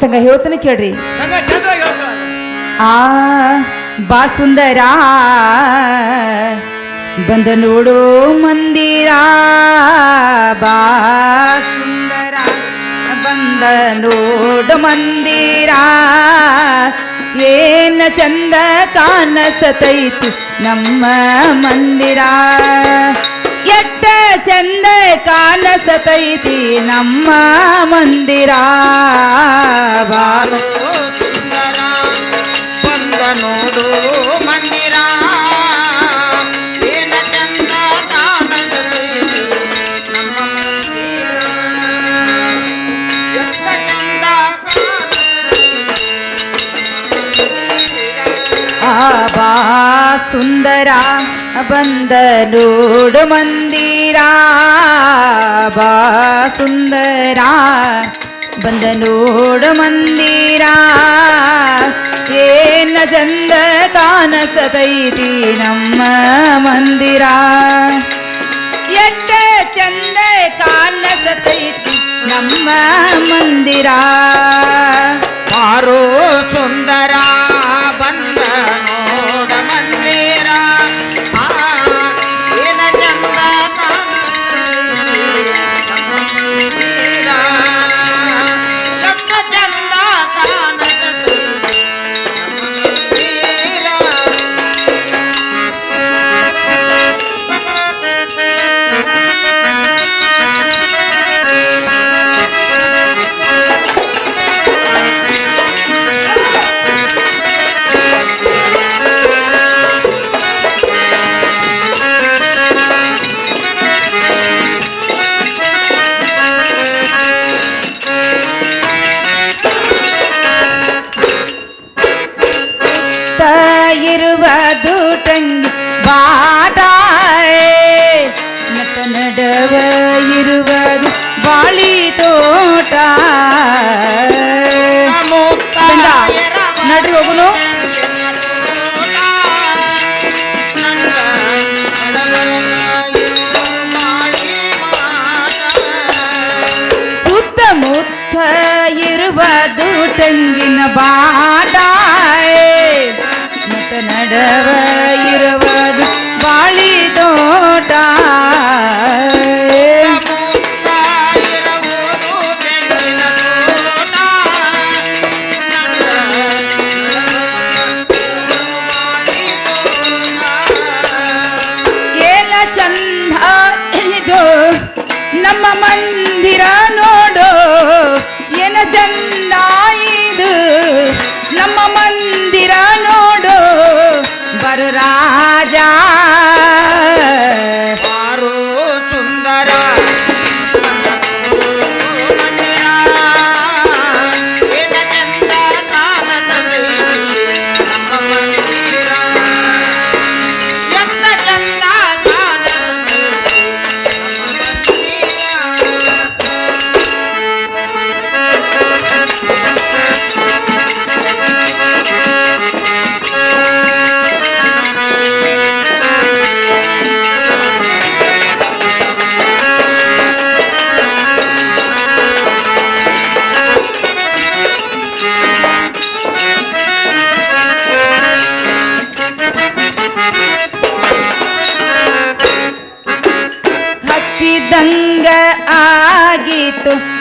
ಸಂಗ ಹೇಳ್ತಾನೆ ಕೇಳ್ರಿ. ಆ ಬಾ ಸುಂದರ ಬಂದ ನೋಡು ಮಂದಿರ ಬಾ ಸುಂದರ ಬಂದ ನೋಡು ಮಂದಿರ. ಏನ ಚಂದ ಕಾಣಸತೈತಿ ನಮ್ಮ ಮಂದಿರ. ಎಟ್ಟ ಚಂದ ಕಾಣಸತೈತಿ ನಮ್ಮ ಮಂದಿರ ಬಾರು ಸುಂದರ ಬಂದ ನೋಡು ಮಂದಿರ ಏನ ಚಂದ ಕಾಣತೈತಿ ನಮ್ಮ ಮಂದಿರ. ಎಷ್ಟ ಚಂದ ಆಬಾ ಸುಂದರ ಬಂದ ನೋಡು ಮಂದಿರ, ಬಾ ಸುಂದರ. ಬಂದ ನೋಡು ಮಂದಿರ ಏನ ಚಂದ ಕಾಣಸತೈತಿ ನಮ್ಮ ಮಂದಿರ. ಎಟ್ಟ ಚಂದ ಕಾಣಸತೈತಿ ನಮ್ಮ ಮಂದಿರ. ಮಾರು ಸುಂದರ. ನಡವ ಇರುವುದು ಬಾಳಿ ತೋಟ ಗಂಡ, ನಡ್ರಿ ಹೋಗುನು ಸುತ್ತಮುತ್ತ ಇರುವ ದುಟಂಗಿನ ಬಾಟಾಯ್ ನಟ ನಡವ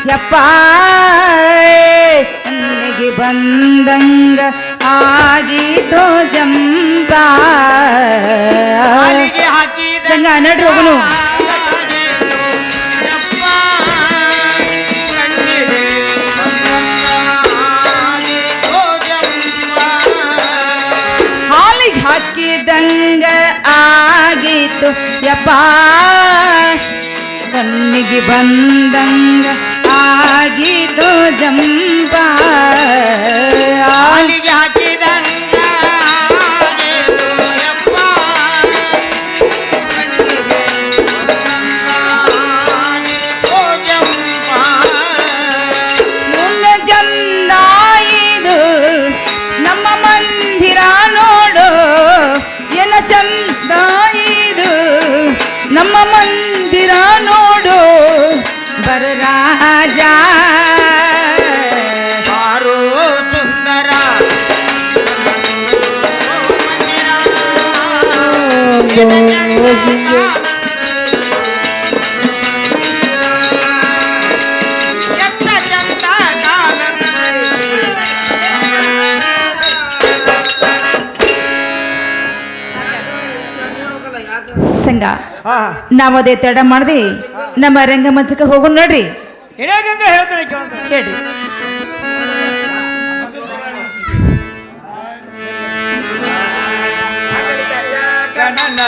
ಆಗಿತ್ತು ಯಪ್ಪ ಕಣ್ಣಿಗೆ ಬಂದಂಗ ಕಾಲಿಗೆ ಹಾಕಿದ ಸಂಗ ನಡ್ರಿ ಹೋಗುನು. ಹಾಕಿದಂಗ ಆಗಿತ್ತು. ಯಪ್ಪ ಕಣ್ಣಿಗೆ ಬಂದಂಗ ಜಂಪ ಬಂದಂಗಾಗಿತೋ ಜಂಪ. ಮುನ್ನ ನಮ್ಮ ಮಂದಿರ ನೋಡು. ಏನ ಚಂದಾಯಿದು ನಮ್ಮ ಮಂದಿರ ನೋಡು. ಬರ ರಾಜ ಎತ್ತ ಚಂದ ಕಾಣಂತೆ. ಸಂಘ ಹಾ ನಾವು ಅದೇ ತಡ ಮಾಡ್ದೆ ನಮ್ಮ ರಂಗಮಂಚಕ್ಕೆ ಹೋಗೋಣ ನೋಡ್ರಿ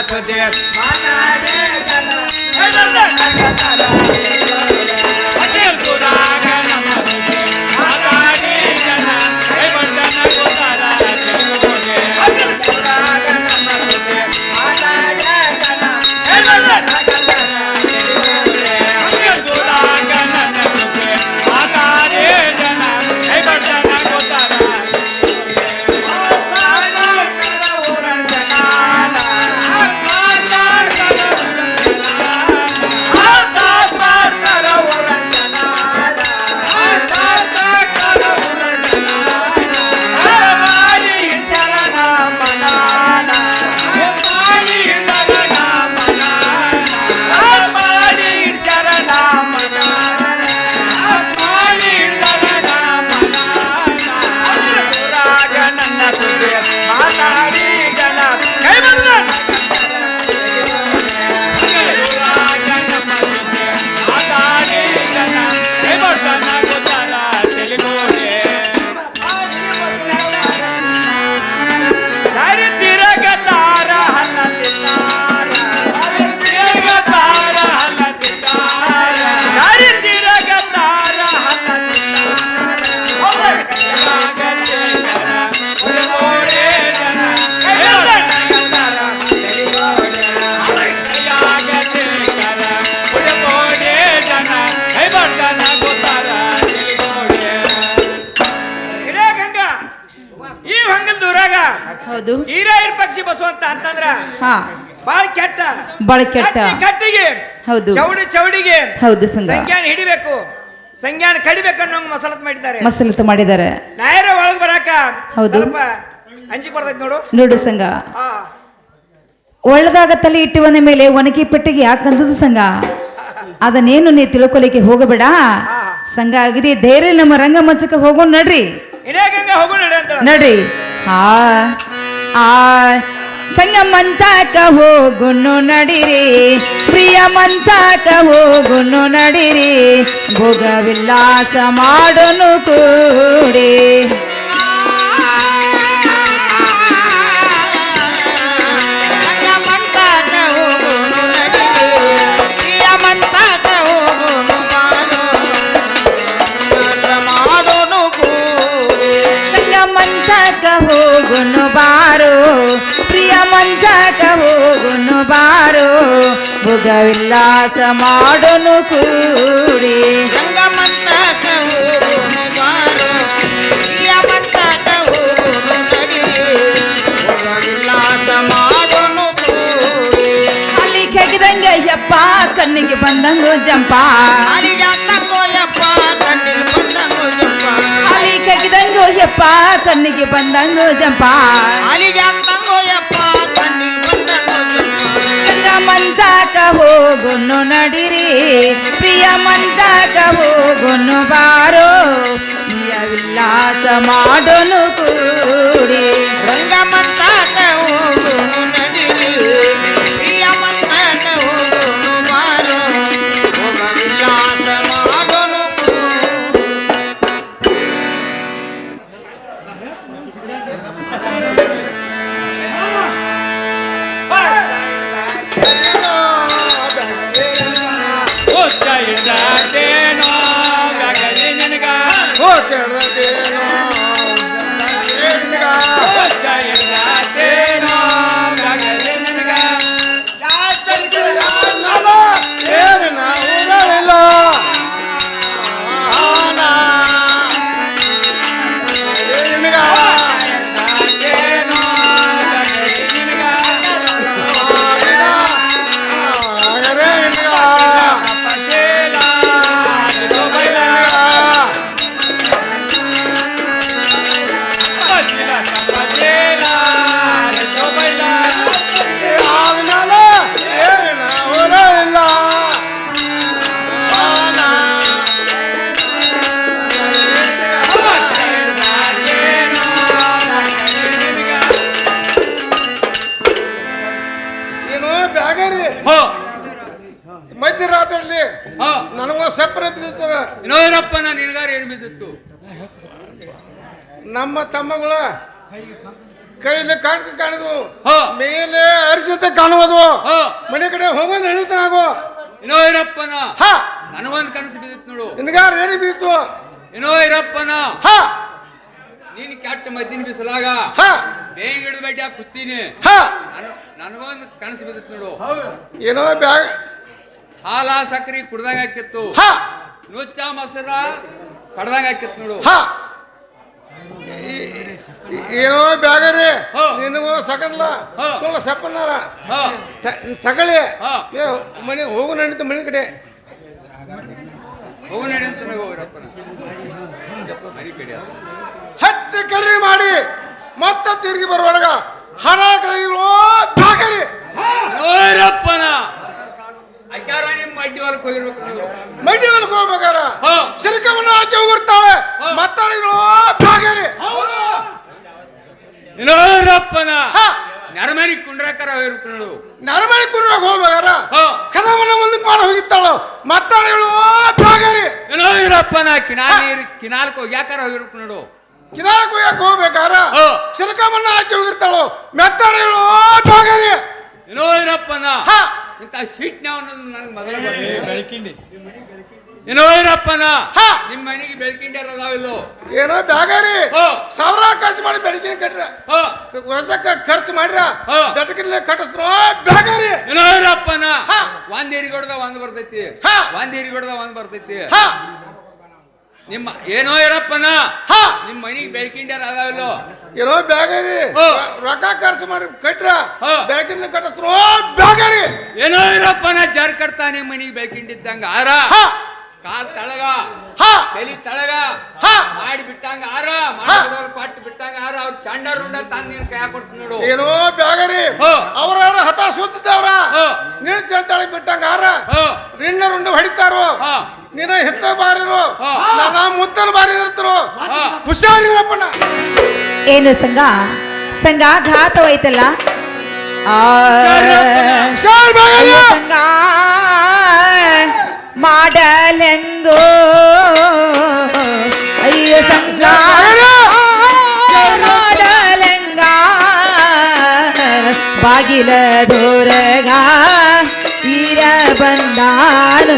ನನ್ನ ಬಾಳ ಕೆಟ್ಟ. ಕಟ್ಟಿ ಕಟ್ಟಿಗೆ. ಹೌದು. ಚೌಡಿ ಚೌಡಿಗೆ. ಹೌದು ಸಂಘ ಸಂಜ್ಞಾನ ಹಿಡಿಬೇಕು. ಸಂಜ್ಞಾನ ಕಡಿಬೇಕನ್ನೋ ಮಸಲತ್ ಮಾಡಿದ್ದಾರೆ. ಮಸಲತ್ ಮಾಡಿದ್ದಾರೆ. ನಾಯರ ಒಳಗ್ ಬರಾಕ ಹೌದು. ಅಂಜಿ ಕೊಡ್ತೈತಿ ಬರ್ತೈತಿ ನೋಡು ನೋಡು ಸಂಘ ಒಳ್ಳದಾಗ ತಲೆ ಇಟ್ಟುವನ ಮೇಲೆ ಒಣಗಿ ಪೆಟ್ಟಿಗೆ ಯಾಕಂದು ಸಂಘ ಅದನ್ನೇನು ನೀ ತಿಳ್ಕೊಲಿಕ್ಕೆ ಹೋಗಬೇಡ. ಸಂಘ ಆಗಿದೆ. ಧೈರ್ಯ ನಮ್ಮ ರಂಗ ರಂಗಮಂಚಕ್ಕೆ ಹೋಗೋಣ ನಡ್ರಿ. ನಡ್ರಿ. ಆ ಆ ಸಂಗ ಮಂಚಾಕ ಹೋಗುನು ನಡಿರಿ ಪ್ರಿಯ ಮಂಚಾಕ ಹೋಗುನು ನಡಿರಿ ಭೋಗ ವಿಲಾಸ ಮಾಡುನು ಕೂಡಿ. ಹೋಗೋನು ನಡಿರಿ. ಉಲ್ಲಾಸ ಮಾಡೋನು ಕೂಡಿ. ಅಲ್ಲಿ ಕೆಗಿದಂಗೆ ಯಪ್ಪ ಕಣ್ಣಿಗೆ ಬಂದಂಗು ಜಂಪ ಅಲಿಯಾತಕ್ಕೋಯಪ್ಪ ಕಣ್ಣಿಗೆ ಬಂದಂಗು ಜಂಪ. ಅಲ್ಲಿ ಕೆಗಿದಂಗು ಯಪ್ಪ ಕಣ್ಣಿಗೆ ಬಂದಂಗು ಜಂಪ ಅಲಿಯಾತಕ್ಕೋಯಪ್ಪ ಮಂಚಾಕ ಹೋಗುನು ನಡಿರಿ. ಪ್ರಿಯ ಮಂಚಾಕ ಹೋಗುನು ಬಾರೋ. ಪ್ರಿಯ ವಿಲಾಸ ಮಾಡೋನು ಕೂಡಿ. ರಂಗಮಂತಾಕ ಬಿತ್ತು ನಮ್ಮ ತಮ್ಮಗಳ ಕೈಲಿ ಕಾಣ್ಕ ಕಾಣದು ಹಾ. ಮೇಲೆ ಅರಿಸಿದ ಕಾಣುವುದು ಹಾ. ಮನೆ ಕಡೆ ಹೋಗೋದು ಹೇಳ್ತಾನಾಗೋ ಏನೋ ಇರಪ್ಪನ ಹ. ನನಗೊಂದು ಕನಸು ಬಿದ್ದಿತ್ತು ನೋಡು. ನಿನಗಾರ ಏನಿ ಬೀತು ಏನೋ ಇರಪ್ಪನ ಹಾ. ನೀನು ಕೆಟ್ಟ ಮದ್ದಿನ ಬಿಸಲಾಗ. ಹ. ಬೇಟಿ ಹಾಕಿ ಕುತ್ತೀನಿ ಹ. ನಾನು ನನಗೊಂದು ಕನಸು ಬಿದ್ದಿತ್ತು ನೋಡು. ಏನೋ ಬ್ಯಾಗ್ ಹಾಲ ಸಕ್ರಿ ಕುಡ್ದಂಗ ಹಾಕಿತ್ತು. ಹಾ. ನುಚ್ಚ ಮೊಸರ ಕಡ್ದಂಗ ಆಕಿತ್ತು ನೋಡು. ಹ. ಏನೋ ಬ್ಯಾಗರಿ. ನಿನಗೂ ಸಕಲ್ಲ ಹೋ. ಸುಳ್ಳ ಸಪ್ಪನಾರ ತಗಳಿ ಮನೆ ಹೋಗು ನಡೀತು ಮನೆ ಕಡೆ. ಹೋಗು ನಡಿ ಅಂತ ಮರಿ ಹತ್ತಿ ಕರಿ ಮಾಡಿ ಮತ್ತೆ ತಿರುಗಿ ಬರುವಾಗ ಹಣ ಕೈಗಳು ಬ್ಯಾಗರಿ. ಅಕ್ಯಾರ ನಿಮ್ಮ ಅಡ್ಡಿ ಹೊಲಕ್ಕೆ ಹೋಗಿರ್ಬೇಕು ನೀವು. ಹೊಲಕ್ಕೆ ಹೋಗ್ಬೇಕಾರ ಹಾ. ಚಿಲಕವನ್ನು ಹಾಕಿ ಹೋಗಿರ್ತಾಳೆ. ಮತ್ತಾರಿಗಳು ಬ್ಯಾಗರಿ ಏನೋ ಇರಪ್ಪನ ಹ. ನೆರಮನಿ ಕುಂಡ್ರಕರ ಹೋಗಿರ್ಬೇಕು ನೋಡು ನರಮಣಿ ಕುರುವಾಗ ಹೋಗ್ಬೇಕಾರ ಹಾ. ಕದವನ್ನ ಮುಂದೆ ಮಾಡಿ ಹೋಗಿತ್ತಾಳು ಮತ್ತಾರಿಗಳು ಬ್ಯಾಗರಿ ಏನೋ ಕಿನಾಲಿ ಕಿನಾಲ್ಕ ಹೋಗ್ಯಾಕಾರ ಹೋಗಿರ್ಬೇಕು ನೋಡು. ಕಿದಾರ ಕುಯ್ಯಕ್ ಹೋಗ್ಬೇಕಾರ ಹಾ. ಚಿಲಕವನ್ನ ಹಾಕಿ ಹೋಗಿರ್ತಾಳು ಮೆತ್ತಾರಿಗಳು ಬ್ಯಾಗರಿ ಏನೋ ಇರಪ್ಪನ ಹ. ಇಂಥ ಸೀಟ್ನ್ಯಾವ ನನಗೆ ಮೊದಲ ಬೆಳಕಿಂಡಿ. ಹಾ. ನಿಮ್ಮ ಮನೆಗೆ ಬೆಳಕಿಂಡಿ ಅದಾವಿಲ್ಲೋ? ಏನೋ ಬ್ಯಾಗಾರಿ. ಹೋ. ಸಾವಿರ ಖರ್ಚು ಮಾಡಿ ಬೆಳಕಿನ ಕಟ್ರ. ಹೋ. ವರ್ಷಕ್ಕ ಖರ್ಚು ಮಾಡ್ರ. ಹಾ. ಬೆಟಕಿರ್ಲಿ ಕಟ್ಟಿಸ್ರು ಬ್ಯಾಗಾರಿ. ಏನೋ ಇರಪ್ಪನ ಹಾ. ಒಂದ್ ಏರಿಗೊಡ್ದ ಒಂದ್ ಬರ್ತೈತಿ. ಹಾ. ಒಂದ್ ಏರಿಗೊಡ್ದ ಒಂದ್ ಬರ್ತೈತಿ. ಹ. ನಿಮ್ಮ ಏನೋ ಇರಪ್ಪನ ಹಾ. ನಿಮ್ಮ ಮನೆಗೆ ಬೆಳಕಿಂಡ್ಯಾರ ಅದಾವಿಲ್ಲೋ? ಏನೋ ಬ್ಯಾಗರಿ. ಹೋ. ರೊಕ್ಕ ಖರ್ಚು ಮಾಡಿ ಕಟ್ರ. ಹಾ. ಬೆಳಕಿರ್ಲಿ ಕಟ್ಟಿಸ್ರು ಏನೋ ಜಾರ್ಕಡ್ತಾನೆ ಬೇಕಿಂಡಿದ್ದಂಗ ಮನೆಗೆ ಬೆಳಕಿಂಡಿದ್ದಂಗ ಆರ. ಕಾಲ್ ತಳಗ. ಹಾ. ತಲಿ ತಳಗ. ಹಾ. ಮಾಡಿ ಬಿಟ್ಟಂಗ ಆರ. ಮಾಡಿದವ್ರು ಕೊಟ್ಟು ಬಿಟ್ಟಂಗ ಆರ. ಅವ್ರ ಚಂಡ ರುಂಡ ತಂದ್ ನೀನ್ ಕೈ ಕೊಡ್ತೀನಿ ನೋಡು. ಏನೋ ಬ್ಯಾಗರಿ. ಅವ್ರ ಹತ ಸುತ್ತಿದ್ದವ್ರ ಹೋ. ನೀನ್ ಚೆಂತಾಳಿ ಬಿಟ್ಟಂಗ ಆರ. ಹೋ. ನಿನ್ನ ರುಂಡ ಹೊಡಿತಾರೋ? ಹೋ. ನಿನ್ನ ಹೆತ್ತ ಬಾರಿರು? ಹಾ. ನನ್ನ ಮುತ್ತಲ್ ಬಾರಿ ಇರ್ತಾರೋ? ಹಾ. ಹುಷಾರಿರಪ್ಪನ ಏನು ಸಂಘ? ಸಂಘ ಘಾತವಾಯ್ತಲ್ಲ? ಆ, ಹುಷಾರ್ ಬ್ಯಾಗರಿ ಅಯ್ಯೋ ಸಂಘ ಮಾಡಲೆಂಗೋ ಅಯ್ಯೋ ಸಂಘ ಮಾಡಲೆಂಗ ಬಾಗಿಲ ದೂರಗ ಈರ ಬಂದಾನೋ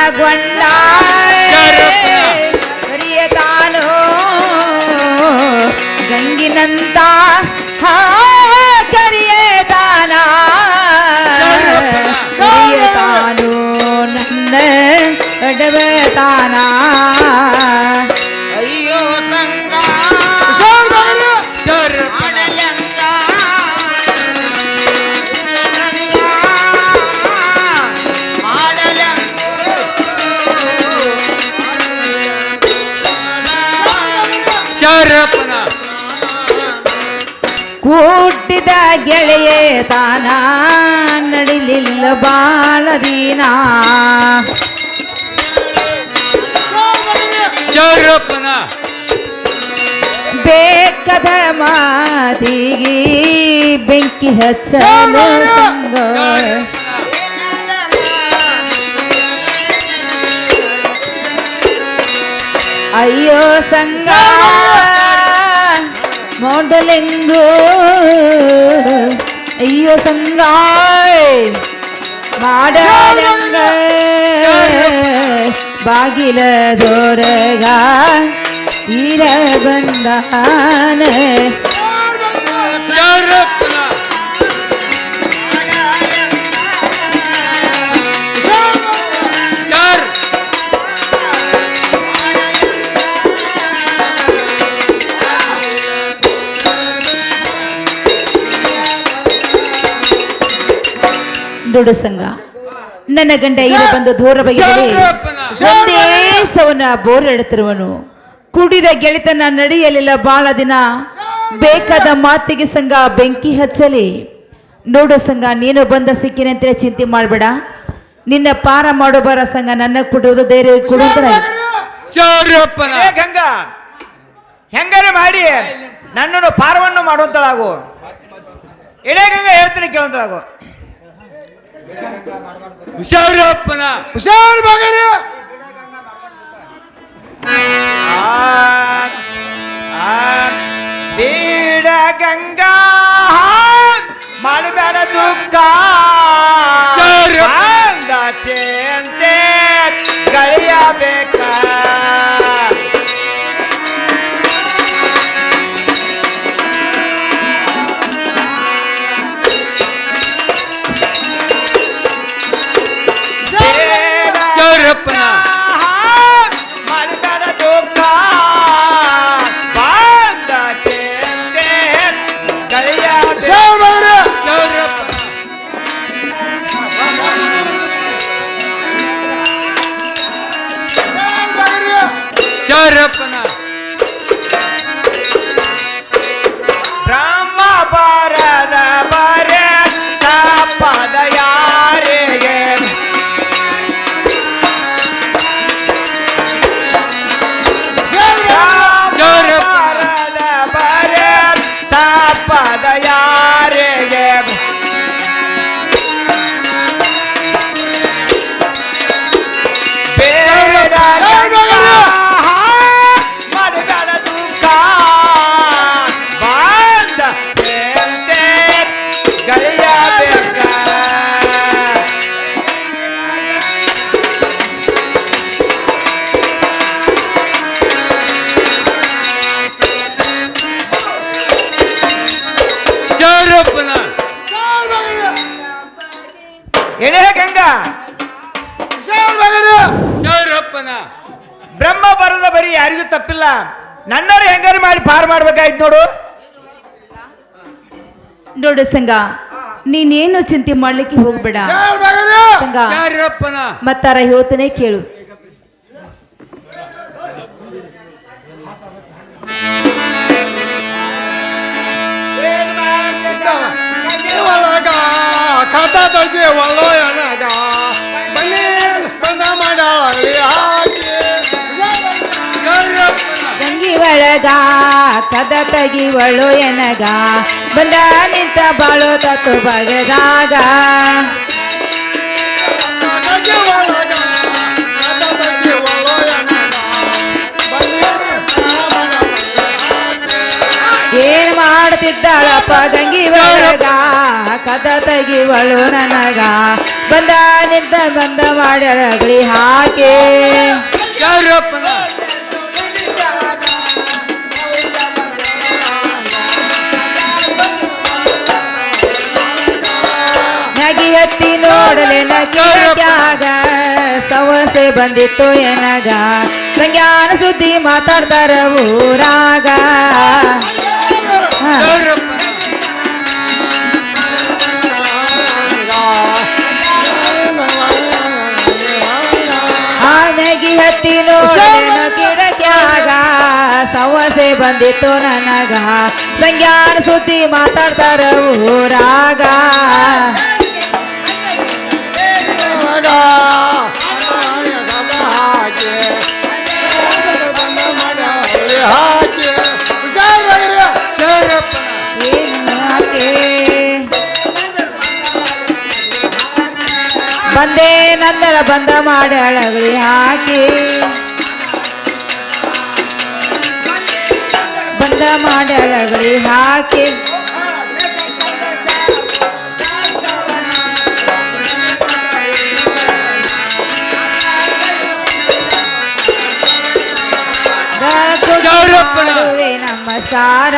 ಕೂಟ್ಟಿದ ಗೆಳೆಯೇ ತಾನ ನಡಿಲಿಲ್ಲ ಬಾಳ ದಿನ. ಬೇಕದ ಮಾತಿಗೆ ಬೆಂಕಿ ಹಚ್ಚಲು ಸಂಗ. ಅಯ್ಯೋ ಸಂಗ. മോഡലെങ്കോ അയ്യോ സങ്കായ് മാടലങ്ക ബാഗില ദോരക ഈര ബന്ധാന ನೋಡು ಸಂಘ. ನನ್ನ ಗಂಡ ಇಲ್ಲಿ ಬಂದು ದೂರ ಬೋರ್ ಒಂದೇ ಸವನ ಬೋರಾಡುತ್ತಿರುವನು ಕುಡಿದ ಗೆಳೆತನ ನಡೆಯಲಿಲ್ಲ ಬಹಳ ದಿನ. ಬೇಕಾದ ಮಾತಿಗೆ ಸಂಘ ಬೆಂಕಿ ಹಚ್ಚಲಿ. ನೋಡು ಸಂಘ ನೀನು ಬಂದ ಸಿಕ್ಕಿನಂತೆ ಚಿಂತೆ ಮಾಡಬೇಡ. ನಿನ್ನ ಪಾರ ಮಾಡೋ ಬರ ಸಂಘ ನನ್ನ ಕೊಡುವುದು ಧೈರ್ಯ ಕೊಡುವುದರ ಗಂಗಾ ಹೆಂಗಾರ ಮಾಡಿ? ನನ್ನನ್ನು ಪಾರವನ್ನು ಮಾಡುವಂತಳಾಗು. ಇಡೇ ಗಂಗಾ ಹೇಳ್ತೀನಿ ಕೇಳುವಂತಳಾಗು. ಶೌರ್ಯಪ್ಪನ ಹುಷಾರ್ ಮಗನೇ. ಬೀಡ ಗಂಗಾ ಮಾಡಬೇಡ ದುಃಖ. ಗಳಿಯಬೇಕ ಎಳೆ ಗಂಗಾ? ಬ್ರಹ್ಮ ಬರದ ಬರೀ ಯಾರಿಗೂ ತಪ್ಪಿಲ್ಲ. ನನ್ನರು ಹೆಂಗಾರು ಮಾಡಿ ಪಾರ್ ಮಾಡ್ಬೇಕಾಯ್ತು ನೋಡು. ನೋಡು ಸಂಘ ನೀನೇನು ಚಿಂತೆ ಮಾಡ್ಲಿಕ್ಕೆ ಹೋಗ್ಬೇಡ. ಸಂಘ ಮತ್ತಾರ ಹೇಳ್ತೇನೆ ಕೇಳು. ಒಳಗ ತೆಗಿ ಬನ್ನಿ ಬಂದ ಹಾಕಿ. ಒಳಗ ಕದ ತೆಗಿವಳು ಎನಗ. ಬಂದ ನಿಂತ ಬಾಳು ತತ್ತು ಬಗದಾಗ. ಮಾಡ್ತಿದ್ದಾಳಪ್ಪ ಪದಂಗಿ ಒಳಗ ಕದ ತೆಗಿವಳು ನನಗ. ಬಂದ ನಿಂತ ಬಂದ ಮಾಡಳಗಳಿ ಹಾಕಿ. ನಗಿ ಹತ್ತಿ ನೋಡಲೆ ಕಿರಕ್ಯಾಗ ಸವಸೆ ಬಂದಿತ್ತು ಎನಗ. ಸಂಜ್ಞಾನ ಸುದ್ದಿ ಮಾತಾಡ್ತಾರ ಊರಾಗ. ಹಾ. ಶೌರ್ಯಪ್ಪನ ಆನೆಗಿ ಹತ್ತಿ ನೋಡಲೆನ ಕಿರಕ್ಯಾಗ ಸವಸೆ ಬಂದಿತ್ತು ನನಗ. ಸಂಜ್ಞಾನ ಸುದ್ದಿ ಮಾತಾಡ್ತಾರ ಊರಾಗ. ಬಂದೆ ನಂತರ ಬಂದ ಮಾಡಿ ಅಳಗಳಿ ಹಾಕಿ. ಬಂದ ಮಾಡಿ ಅಳಗಳಿ ಹಾಕಿ ನಮಸ್ಕಾರ.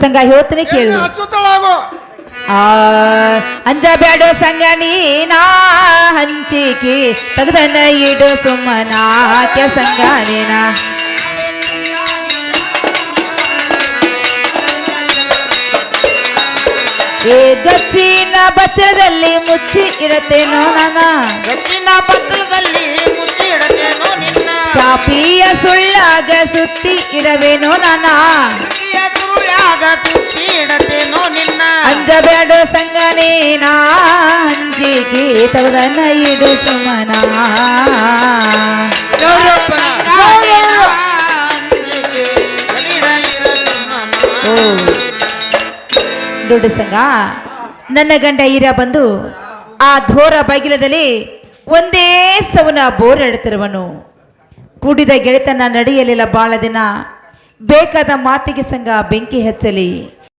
ಸಂಘ ಹೇಳ್ತೇನೆ ಕೇಳು. ಹಚ್ಚುತ್ತಳಾಗೋ ಆ ಅಂಜ ಬ್ಯಾಡೋ ಸಂಗ ನೀನಾ ಹಂಚಿಕೆ ತಗದನ ಇಡು ಸುಮ್ಮನಾಕ್ಯ ಸಂಗ ನೀನಾ ಏ ಗಚ್ಚಿನ ಬಚ್ಚದಲ್ಲಿ ಮುಚ್ಚಿ ಇಡತೇನೋ ನಾನ. ಹೆಚ್ಚಿನ ಮುಚ್ಚಿ ಇಡತೇನೋ ನಿನ್ನ. ಚಾಪಿಯ ಸುಳ್ಳಾಗ ಸುತ್ತಿ ಇಡವೇನೋ ನಾನ. ಇಡತೇನೋ ನಿನ್ನ. ಅಂಜ ಬ್ಯಾಡೋ ಸಂಗ ನೀನಾ ಹಂಚಿಕೆ ತಗದನ ಸುಮನ. ದುಡ್ಡು ಸಂಘ ನನ್ನ ಗಂಡ ಈರ ಬಂದು ಆ ಧೋರ ಬಾಗಿಲದಲ್ಲಿ ಒಂದೇ ಸವನ ಬೋರ್ ಎಡ್ತಿರುವನು. ಕೂಡಿದ ಗೆಳೆತನ ನಡೆಯಲಿಲ್ಲ ಬಾಳ ದಿನ. ಬೇಕಾದ ಮಾತಿಗೆ ಸಂಘ ಬೆಂಕಿ ಹಚ್ಚಲಿ.